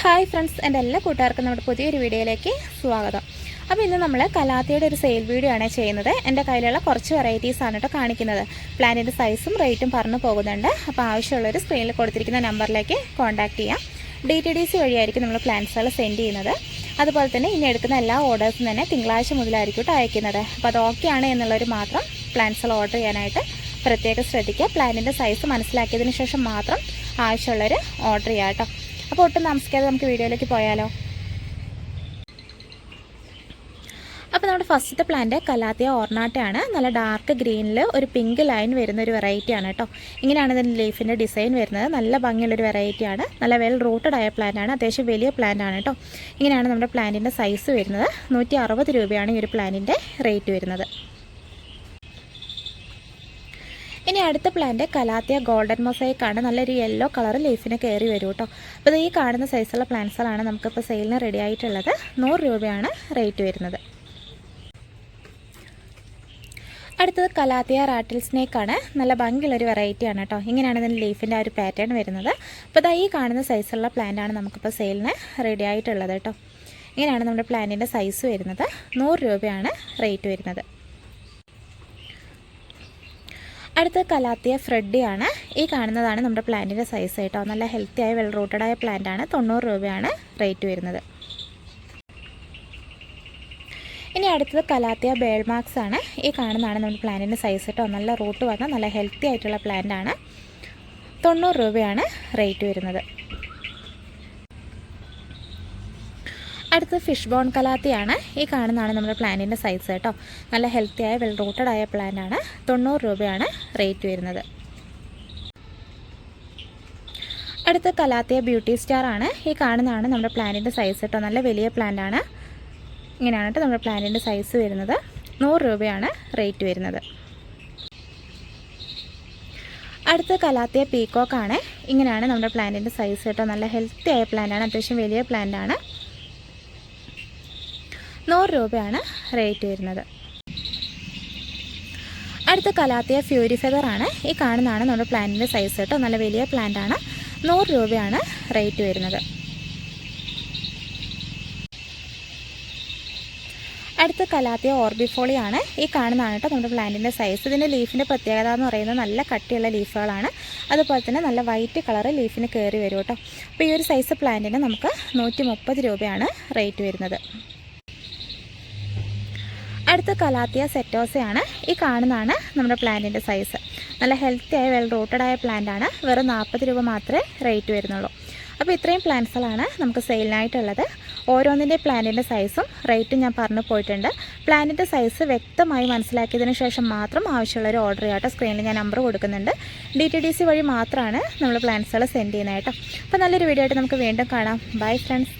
Hi friends എന്റെ എല്ലാ കൂട്ടുകാർക്കും നമ്മുടെ പുതിയൊരു വീഡിയോയിലേക്ക് സ്വാഗതം. അപ്പോൾ ഇന്ന് നമ്മൾ കലാത്തിയുടെ ഒരു സെയിൽ വീഡിയോ ആണ് ചെയ്യുന്നത്. എന്റെ കയ്യിലുള്ള കുറച്ച് വെറൈറ്റീസ് ആണ് കേട്ടോ കാണിക്കുന്നത്. പ്ലാനിന്റെ സൈസും റേറ്റും പറഞ്ഞു പോകുന്നുണ്ട്. അപ്പോൾ ആവശ്യമുള്ളൊരു സ്ക്രീനിൽ കൊടുത്തിരിക്കുന്ന നമ്പറിലേക്ക് കോൺടാക്റ്റ് ചെയ്യാം. ഡി ടി ഡി സി വഴിയായിരിക്കും നമ്മൾ പ്ലാൻസുകൾ സെൻഡ് ചെയ്യുന്നത്. അതുപോലെ തന്നെ ഇനി എടുക്കുന്ന എല്ലാ ഓർഡേഴ്സും തന്നെ തിങ്കളാഴ്ച മുതലായിരിക്കും കേട്ടോ അയക്കുന്നത്. അപ്പോൾ അത് ആണ് എന്നുള്ളവർ മാത്രം പ്ലാൻസുകൾ ഓർഡർ ചെയ്യാനായിട്ട് പ്രത്യേകം ശ്രദ്ധിക്കുക. പ്ലാനിന്റെ സൈസ് മനസ്സിലാക്കിയതിന് ശേഷം മാത്രം ആവശ്യമുള്ളവർ ഓർഡർ ചെയ്യാം കേട്ടോ. അപ്പോൾ ഒട്ടും താമസിക്കാതെ നമുക്ക് വീഡിയോയിലേക്ക് പോയാലോ? അപ്പോൾ നമ്മുടെ ഫസ്റ്റത്തെ പ്ലാന്റ് കലാത്തിയ ഓർണാട്ടയാണ് നല്ല ഡാർക്ക് ഗ്രീനിൽ ഒരു പിങ്ക് ലൈൻ വരുന്ന ഒരു വെറൈറ്റിയാണ് കേട്ടോ. ഇങ്ങനെയാണ് ഇതിന്റെ ലീഫിന്റെ ഡിസൈൻ വരുന്നത്. നല്ല ഭംഗിയുള്ളൊരു വെറൈറ്റിയാണ് നല്ല വെൽ റൂട്ടഡ് ആയ പ്ലാന്റാണ് അത്യാവശ്യം വലിയ പ്ലാന്റാണ് കേട്ടോ. ഇങ്ങനെയാണ് നമ്മുടെ പ്ലാന്റിന്റെ സൈസ് വരുന്നത്. നൂറ്റി രൂപയാണ് ഈ ഒരു പ്ലാന്റിന്റെ റേറ്റ് വരുന്നത് ഇനി അടുത്ത പ്ലാന്റ് കലാത്തിയ ഗോൾഡൻ മൊസൈക്ക് ആണ്. നല്ലൊരു യെല്ലോ കളർ ലീഫിന് കയറി വരും കേട്ടോ അപ്പോൾ ഈ കാണുന്ന സൈസുള്ള പ്ലാന്റ്സുകളാണ് നമുക്കിപ്പോൾ സെയിലിന് റെഡി ആയിട്ടുള്ളത്. നൂറ് രൂപയാണ് റേറ്റ് വരുന്നത്. അടുത്തത് കലാത്തിയ റാട്ടിൽ ആണ്. നല്ല ഭംഗിയുള്ളൊരു വെറൈറ്റിയാണ് കേട്ടോ ഇങ്ങനെയാണ് ഇതിന്റെ ലീഫിന്റെ ആ ഒരു പാറ്റേൺ വരുന്നത്. അപ്പോൾ ഇതാ ഈ കാണുന്ന സൈസുള്ള പ്ലാന്റാണ് നമുക്കിപ്പോൾ സെയിലിന് റെഡി ആയിട്ടുള്ളത് കേട്ടോ ഇങ്ങനെയാണ് നമ്മുടെ പ്ലാന്റിന്റെ സൈസ് വരുന്നത്. നൂറ് രൂപയാണ് റേറ്റ് വരുന്നത്. അടുത്ത കലാത്തിയ ഫ്രെഡിയാണ് ഈ കാണുന്നതാണ് നമ്മുടെ പ്ലാന്റിന്റെ സൈസ് കേട്ടോ. നല്ല ഹെൽത്തി ആയ വെൽ റൂട്ടഡ് ആയ പ്ലാന്റ് ആണ്. തൊണ്ണൂറ് രൂപയാണ് റേറ്റ് വരുന്നത്. ഇനി അടുത്തത് കലാത്തിയ ബേൾമാർക്സ് ആണ്. ഈ കാണുന്നതാണ് നമ്മുടെ പ്ലാന്റിന്റെ സൈസ് കേട്ടോ. നല്ല റൂട്ട് വന്ന നല്ല ഹെൽത്തി ആയിട്ടുള്ള പ്ലാന്റ് ആണ്. തൊണ്ണൂറ് രൂപയാണ് റേറ്റ് വരുന്നത്. അടുത്ത് ഫിഷ് ബോൺ കലാത്തിയാണ്. ഈ കാണുന്നതാണ് നമ്മുടെ പ്ലാന്റിന്റെ സൈസ് കേട്ടോ. നല്ല ഹെൽത്തിയായ വെൽ റൂട്ടഡ് ആയ പ്ലാന്റ് ആണ്. തൊണ്ണൂറ് രൂപയാണ് റേറ്റ് വരുന്നത്. അടുത്ത കലാത്തിയ ബ്യൂട്ടി സ്റ്റാർ ആണ്. ഈ കാണുന്നതാണ് നമ്മുടെ പ്ലാന്റിന്റെ സൈസ് കേട്ടോ. നല്ല വലിയ പ്ലാന്റ് ആണ്. ഇങ്ങനെയാണ് കേട്ടോ നമ്മുടെ പ്ലാന്റിന്റെ സൈസ് വരുന്നത്. നൂറ് രൂപയാണ് റേറ്റ് വരുന്നത്. അടുത്ത കലാത്തിയ പീക്കോക്ക് ആണ്. ഇങ്ങനെയാണ് നമ്മുടെ പ്ലാന്റിന്റെ സൈസ് കേട്ടോ. നല്ല ഹെൽത്തി ആയ പ്ലാന്റ് ആണ്. അത്യാവശ്യം വലിയ പ്ലാന്റ് ആണ്. നൂറ് രൂപയാണ് റേറ്റ് വരുന്നത്. അടുത്ത കലാത്തിയ ഫ്യൂരി ആണ്. ഈ കാണുന്നതാണ് നമ്മുടെ പ്ലാന്റിന്റെ സൈസ് കേട്ടോ. നല്ല വലിയ പ്ലാന്റ് ആണ്. നൂറ് രൂപയാണ് റേറ്റ് വരുന്നത്. അടുത്ത കലാത്തിയ ഓർബിഫോളിയാണ് ഈ കാണുന്നതാണ് കേട്ടോ നമ്മുടെ പ്ലാന്റിന്റെ സൈസ് ഇതിന്റെ ലീഫിന്റെ പ്രത്യേകത എന്ന് പറയുന്നത് നല്ല കട്ടിയുള്ള ലീഫുകളാണ് അതുപോലെ തന്നെ നല്ല വൈറ്റ് കളറ് ലീഫിന് കയറി വരും കേട്ടോ. അപ്പോൾ ഈ ഒരു സൈസ് പ്ലാന്റിന് നമുക്ക് നൂറ്റി രൂപയാണ് റേറ്റ് വരുന്നത്. അടുത്ത കലാത്തിയ സെറ്റോസയാണ് ഈ കാണുന്നതാണ് നമ്മുടെ പ്ലാന്റിന്റെ സൈസ്. നല്ല ഹെൽത്തി ആയ വെൽ റൂട്ടഡ് ആയ പ്ലാന്റ് ആണ്. വെറും നാൽപ്പത് രൂപ മാത്രമേ റേറ്റ് വരുന്നുള്ളൂ. അപ്പോൾ ഇത്രയും പ്ലാന്റ്സുകളാണ് നമുക്ക് സെയിലിനായിട്ടുള്ളത്. ഓരോന്നിന്റെ പ്ലാന്റിന്റെ സൈസും റേറ്റും ഞാൻ പറഞ്ഞു പോയിട്ടുണ്ട്. പ്ലാന്റിന്റെ സൈസ് വ്യക്തമായി മനസ്സിലാക്കിയതിന് ശേഷം മാത്രം ആവശ്യമുള്ളൊരു ഓർഡർ ചെയ്യാട്ടോ സ്ക്രീനിൽ ഞാൻ നമ്പർ കൊടുക്കുന്നുണ്ട്. ഡി ടി ഡി സി വഴി മാത്രമാണ് നമ്മൾ പ്ലാന്റ്സുകൾ സെൻഡ് ചെയ്യുന്നത് കേട്ടോ. അപ്പോൾ നല്ലൊരു വീഡിയോ ആയിട്ട് നമുക്ക് വീണ്ടും കാണാം. Bye friends